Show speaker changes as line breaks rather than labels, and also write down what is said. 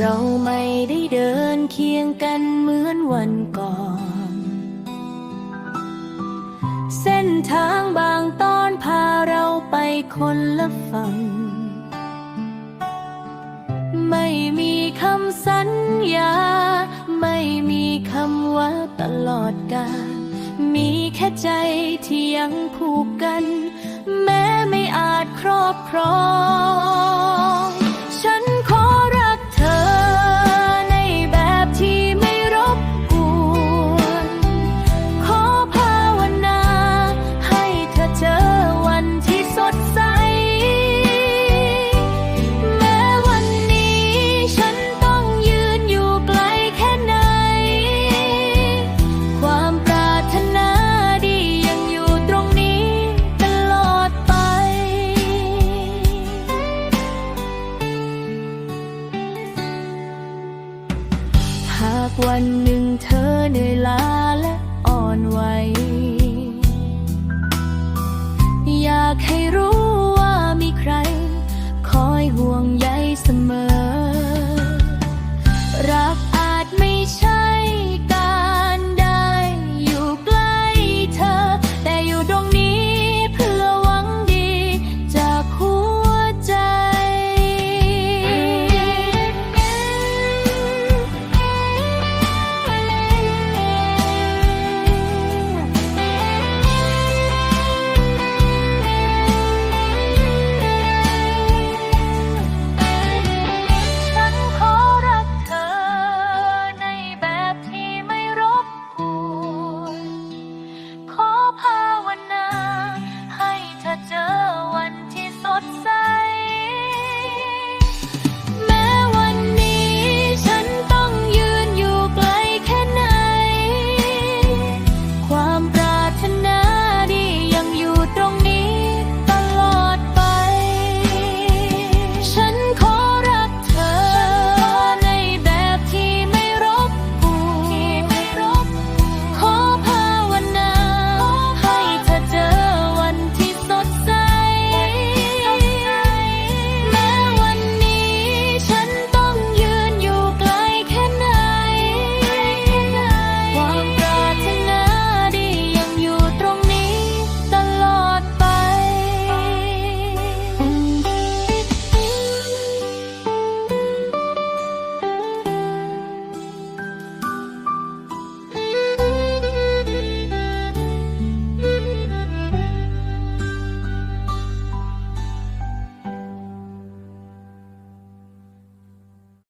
เราไม่ได้เดินเคียงกันเหมือนวันก่อน เส้นทางบางตอนพาเราไปคนละฝั่ง ไม่มีคำสัญญา ไม่มีคำว่าตลอดกาลมีแค่ใจที่ยังผูกกัน แม้ไม่อาจครอบครอง วันหนึ่งเธอเหนื่อยล้าและอ่อนไหว อยากให้รู้ว่ามีใคร คอยห่วงใยเสมอ